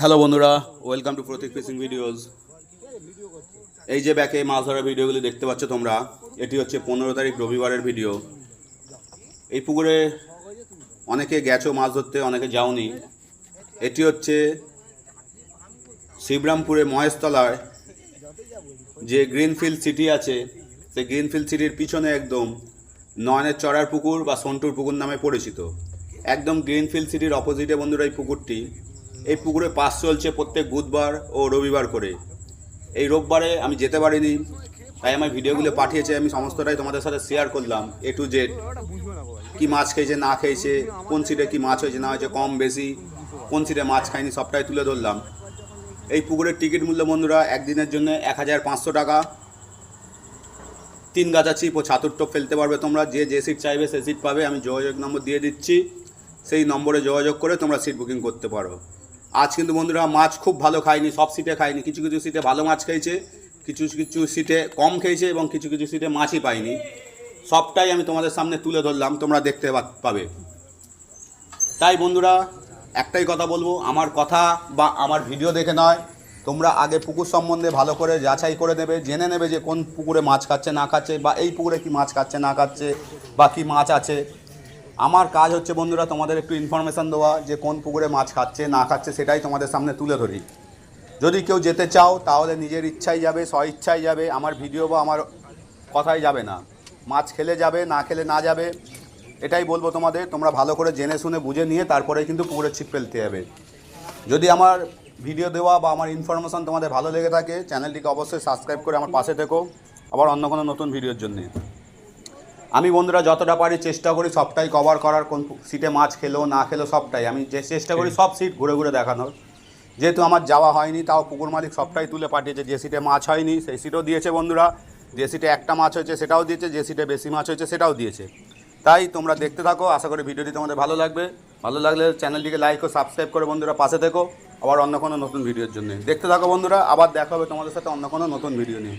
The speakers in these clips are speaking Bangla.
হ্যালো বন্ধুরা। Welcome to Pratik fishing videos এই যে ব্যাকে মাছ ধরার ভিডিওগুলি দেখতে পাচ্ছ তোমরা, এটি হচ্ছে পনেরো তারিখ রবিবারের ভিডিও। এই পুকুরে অনেকে গেছো মাছ ধরতে, অনেকে যাওনি। এটি হচ্ছে শিবরামপুরে মহেশতলায় যে গ্রিনফিল্ড সিটি আছে, সেই গ্রিনফিল্ড সিটির পিছনে একদম নয়নের চড়ার পুকুর বা সন্টুর পুকুর নামে পরিচিত। একদম গ্রিনফিল্ড সিটির অপোজিটে বন্ধুরা এই পুকুরটি। এই পুকুরে পাস চলছে প্রত্যেক বুধবার ও রবিবার করে। এই রোববারে আমি যেতে পারিনি, তাই আমার ভিডিওগুলো পাঠিয়েছে, আমি সমস্তটাই তোমাদের সাথে শেয়ার করলাম এ টু জেড কি মাছ খেয়েছে, না খেয়েছে, কোন সিটে কি মাছ হয়েছে, না হয়েছে, কম, বেশি, কোন সিটে মাছ খায়নি সবটাই তুলে ধরলাম। এই পুকুরের টিকিট মূল্য বন্ধুরা, একদিনের জন্য এক হাজার পাঁচশো টাকা। তিন গাছা চিপ ও ছাতুর ফেলতে পারবে তোমরা, যে যে সিট চাইবে সে সিট পাবে, আমি যোগাযোগ নম্বর দিয়ে দিচ্ছি, সেই নম্বরে যোগাযোগ করে তোমরা সিট বুকিং করতে পারো। আজ কিন্তু বন্ধুরা মাছ খুব ভালো খায়নি, সব সিটে খায়নি। কিছু কিছু সিটে ভালো মাছ খেয়েছে, কিছু কিছু সিটে কম খেয়েছে এবং কিছু কিছু সিটে মাছই পাইনি সবটাই আমি তোমাদের সামনে তুলে ধরলাম, তোমরা দেখতে পাবে। তাই বন্ধুরা, একটাই কথা বলব, আমার কথা বা আমার ভিডিও দেখে নয়, তোমরা আগে পুকুর সম্বন্ধে ভালো করে যাচাই করে নেবে, জেনে নেবে যে কোন পুকুরে মাছ খাচ্ছে, না খাচ্ছে, বা এই পুকুরে কি মাছ খাচ্ছে, না খাচ্ছে, বা কি মাছ আছে। আমার কাজ হচ্ছে বন্ধুরা তোমাদের একটু ইনফরমেশান দেওয়া, যে কোন পুকুরে মাছ খাচ্ছে, না খাচ্ছে, সেটাই তোমাদের সামনে তুলে ধরি। যদি কেউ যেতে চাও, তাহলে নিজের ইচ্ছাই যাবে স্ব ইচ্ছাই যাবে, আমার ভিডিও বা আমার কথাই যাবে না। মাছ খেলে যাবে, না খেলে না যাবে, এটাই বলব তোমাদের। তোমরা ভালো করে জেনে শুনে বুঝে নিয়ে তারপরে কিন্তু পুকুরের ছিপ ফেলতে যাবে যদি আমার ভিডিও দেওয়া বা আমার ইনফরমেশন তোমাদের ভালো লেগে থাকে চ্যানেলটিকে অবশ্যই সাবস্ক্রাইব করে আমার পাশে থেকো। আবার অন্য কোনো নতুন ভিডিওর জন্যে। আমি বন্ধুরা যতটা পারি চেষ্টা করি সবটাই কভার করার কোন সিটে মাছ খেলো না খেলো সবটাই। আমি যে চেষ্টা করি সব সিট ঘুরে ঘুরে দেখানোর। যেহেতু আমার যাওয়া হয়নি তাও পুকুর মালিক সবটাই তুলে পাঠিয়েছে। যে সিটে মাছ হয়নি সেই সিটও দিয়েছে বন্ধুরা। যে সিটে একটা মাছ হয়েছে সেটাও দিয়েছে। যে সিটে বেশি মাছ হয়েছে সেটাও দিয়েছে। তাই তোমরা দেখতে থাকো। আশা করি ভিডিওটি তোমাদের ভালো লাগবে। ভালো লাগলে চ্যানেলটিকে লাইক ও সাবস্ক্রাইব করে বন্ধুরা পাশে থেকো। আবার অন্য কোনো নতুন ভিডিওর জন্য। দেখতে থাকো বন্ধুরা। আবার দেখা হবে তোমাদের সাথে অন্য কোনো নতুন ভিডিও নিয়ে।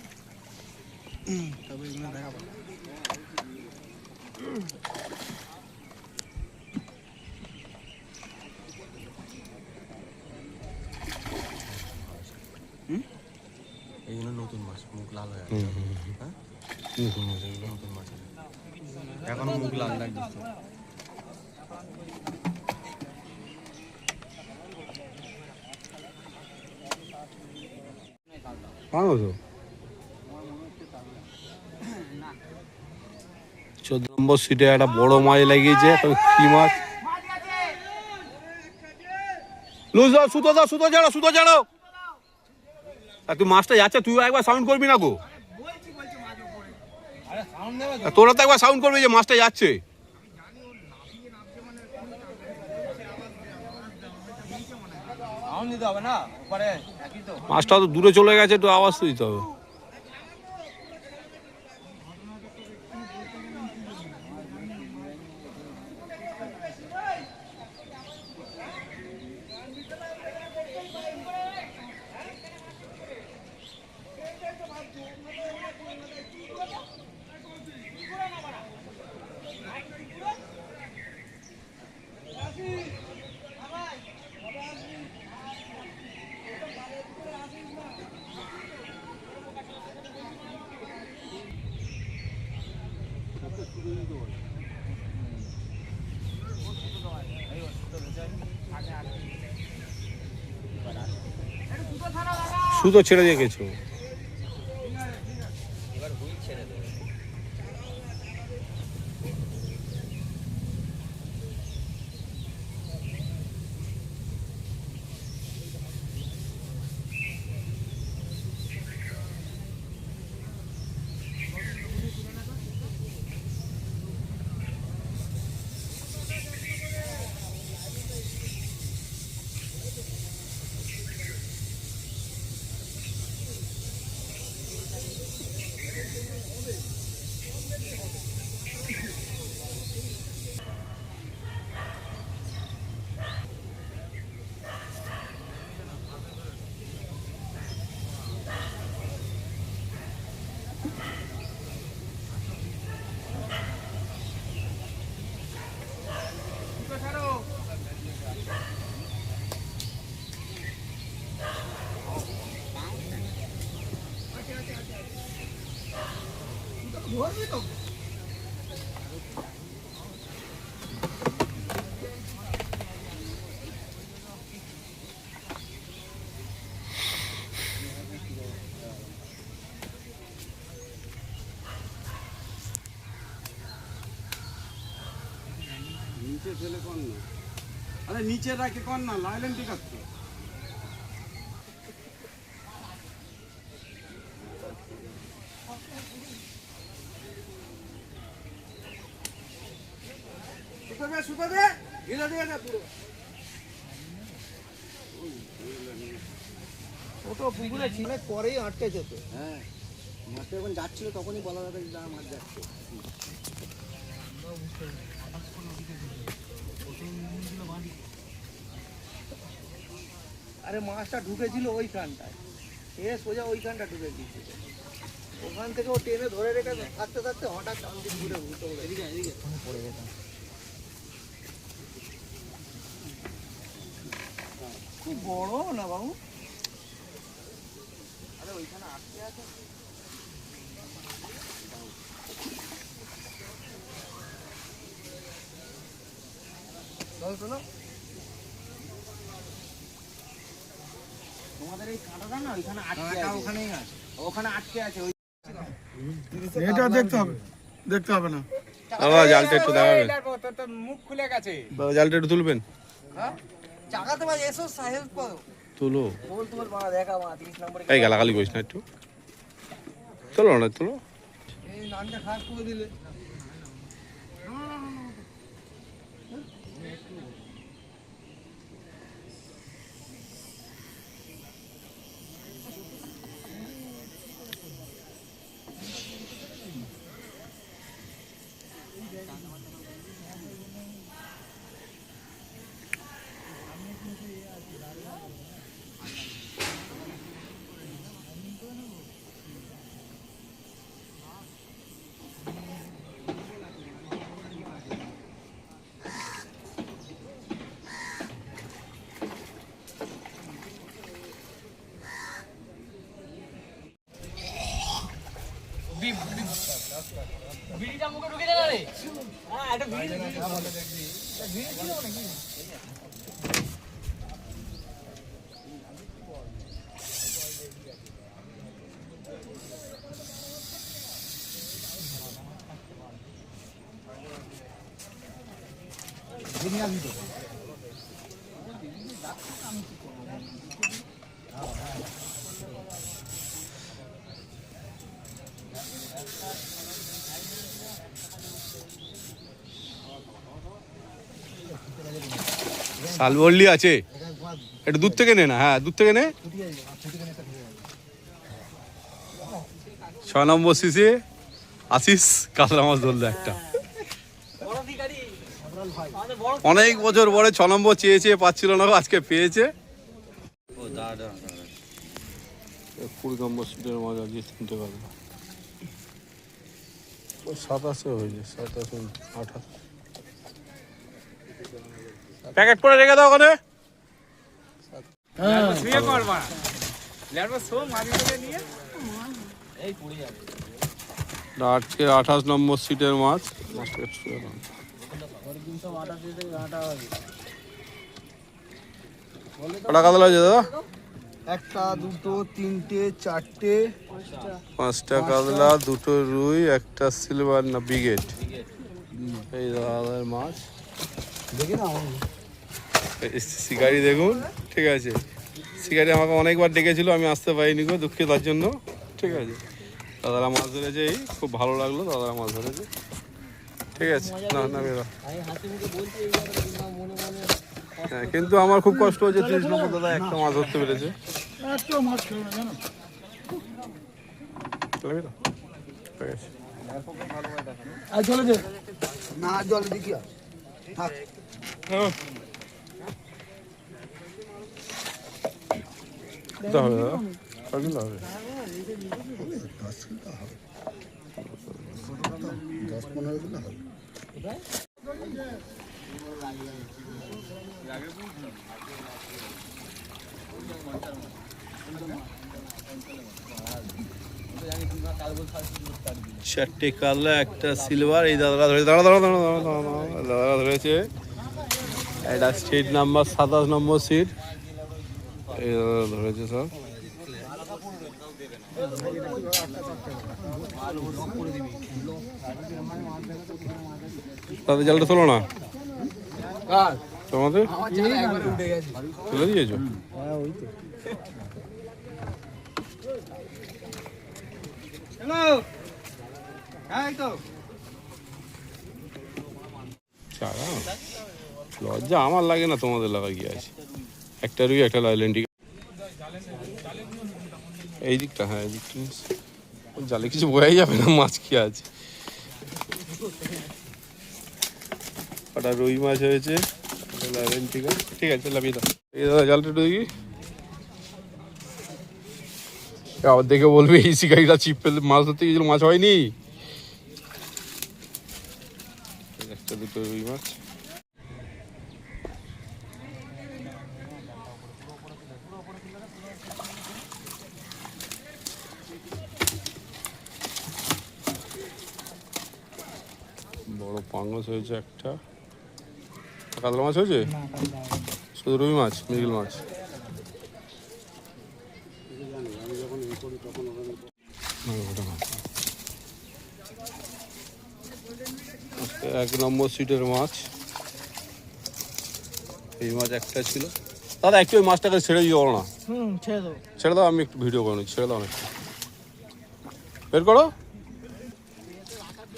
নিয়ে সব তবে এগুলো দেখাবো এইগুলো নতুন মাছ মুখ লাল হয়ে আছে হ্যাঁ নতুন মাছ এগুলো নতুন মাছ আছে। এখনও মুখ লাল লাগছে পাবো তো নম্বর সিটে একটা বড় মাছ লাগিয়েছে কি মাছ? লুজ দাও সুতো দাও সুতো সুতো আর তুই মাছটা যাচ্ছে তুই একবার সাউন্ড করবি না গো? তোরা তো একবার সাউন্ড করবি যে মাছটা যাচ্ছে। মাছটা তো দূরে চলে গেছে একটু আওয়াজ তো দিতে হবে। সুতো ছেড়ে দিয়ে গেছো? নিচে ফেলে কর না আরে নিচে রাখে কর না লাইলেন ঠিক আছে। সুতবে সুতবে ঢিলা দিয়ে দে পুরো। ওটা পুকুরে ছিল পরেই আটকে যেত হ্যাঁ মাঠে যখন যাচ্ছিল তখনই বলা যাবে যে মাছ যাচ্ছে। আরে মাছটা ঢুকেছিল ওইখানটায়। এ সোজা ওইখানটা ঢুকে গিয়েছিল ওখান থেকে ও টেনে ধরে রেখে থাকতে থাকতে হঠাৎ ঘুরে ঘুরতে এদিকে এদিকে পড়ে যেতাম খুব বড় না বাবু? আরে ওইখানে আটকে আছে চলো চলো তোমাদের এই কাঁটাটা না ওইখানে আটকে আছে। ওখানেই আছে। ওখানে আটকে আছে ওই এটা দেখতে হবে দেখতে হবে না। জালটা একটু দেখাবেন মুখ খুলে গেছে। জালটা একটু তুলবেন। চাকাতে পারে এসো সাহেব করো। তুলো। বল তোমার মা দেখা মা তিরিশ নম্বরে এই গালাগালি কইছ না একটু। চলো না তুলো। এই নানটা খারাপ করে দিলে। বিড়িটা মুখে ঢুকে দে না রে? হ্যাঁ একটা বিড়ি বিড়ি ছিল নাকি বিরিয়ানি তো আমি কি করব শালবল্লি আছে। একটু দূর থেকে নে না হ্যাঁ দূর থেকে নে। ছ নম্বর সিসে আসিস কাতলা মাছ ধরলো একটা। অনেক বছর পরে ছ নম্বর চেয়ে চেয়ে পাচ্ছিল না আজকে পেয়েছে। কুড়ি নম্বর সিটের মাছ আজকে কিনতে পারবে। ও সাতাশে হয়েছে সাতাশে আঠাশ। প্যাকেট করে রেখে দাও ওখানে। আজকে আঠাশ নম্বর সিটের মাছ। কটা কাতলা হয়েছে দাদা? একটা দুটো তিনটে চারটে। পাঁচটা কাতলা দুটো রুই একটা সিলভার না বিগেট এই দাদার মাছ। দেখি না শিকারি দেখুন ঠিক আছে। শিকারি আমাকে অনেকবার ডেকেছিল আমি আসতে পারিনি গো দুঃখিত তার জন্য ঠিক আছে। দাদারা মাছ ধরেছে এই খুব ভালো লাগল দাদারা মাছ ধরেছে। ঠিক আছে না না বেরো হ্যাঁ কিন্তু আমার খুব কষ্ট হচ্ছে তিরিশ নম্বর দাদা একটা মাছ ধরতে পেরেছে। না জানো? চলে বেরো কিলো হবে চারটে কালো, একটা সিলভার এই দাদা ধরে দাঁড়া দাঁড়া দাঁড়া দাঁড়া দাঁড়া দাঁড়া ধরেছে। এটা সিট নাম্বার সাতাশ নম্বর সিট ধরেছে সব। তাদের জালটা তোলো না? তোমাদের? তুলে দিয়েছ? লজ্জা আমার লাগে না তোমাদের লাগা কি আছে। একটা রুই, একটা লাইলেন। ঠিক এই দিকটা হ্যাঁ এই দিকটা। জালে কিছু বোঝাই যাবে না, মাছ কি আছে। ওটা রুই মাছ হয়েছে। ঠিক আছে ঠিক আছে লাভিয়ে দাও। এই দাদা, জালটা একটু দেখি। আবার দেখে বলবে, এই শিকারিটা চিপ ফেলে মাছ ধরতে গেছিল মাছ হয়নি। একটা দুটো রুই মাছ। বড় পাঙ্গস হয়েছে একটা। কাতলা মাছ হয়েছে? শুধু রুই মাছ মৃগেল মাছ। এক নম্বর সিটের মাছ। এই মাছ একটা ছিল। দাদা একটু ওই মাছটাকে ছেড়ে দিও না। ছেড়ে দাও আমি একটু ভিডিও করে নিচ্ছি ছেড়ে দাও একটু বের করো।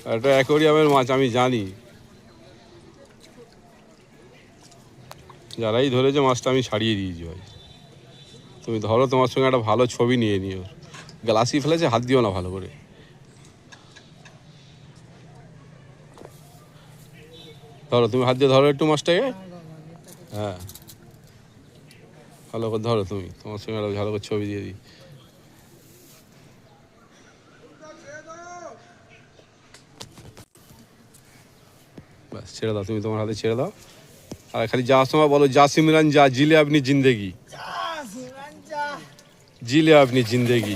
এটা অ্যাকোরিয়ামের মাছ, আমি জানি। যারাই ধরেছে মাছটা, আমি ছাড়িয়ে দিয়েছি ভাই। তুমি ধরো, তোমার সঙ্গে একটা ভালো ছবি নিয়ে নিও। গ্লাসি ফেলেছে, হাত দিও না ভালো করে। ধরো, তুমি হাত দিয়ে ধরো একটু মাছটাকে। হ্যাঁ। ভালো করে ধরো তুমি, তোমার সঙ্গে একটা ভালো করে ছবি দিয়ে দিই। ছেড়ে দাও তুমি তোমার হাতে ছেড়ে দাও। আর খালি যাওয়ার সময় বলো যা সিমরান যা জিলে আপনি জিন্দেগি। জিলে আপনি জিন্দেগি।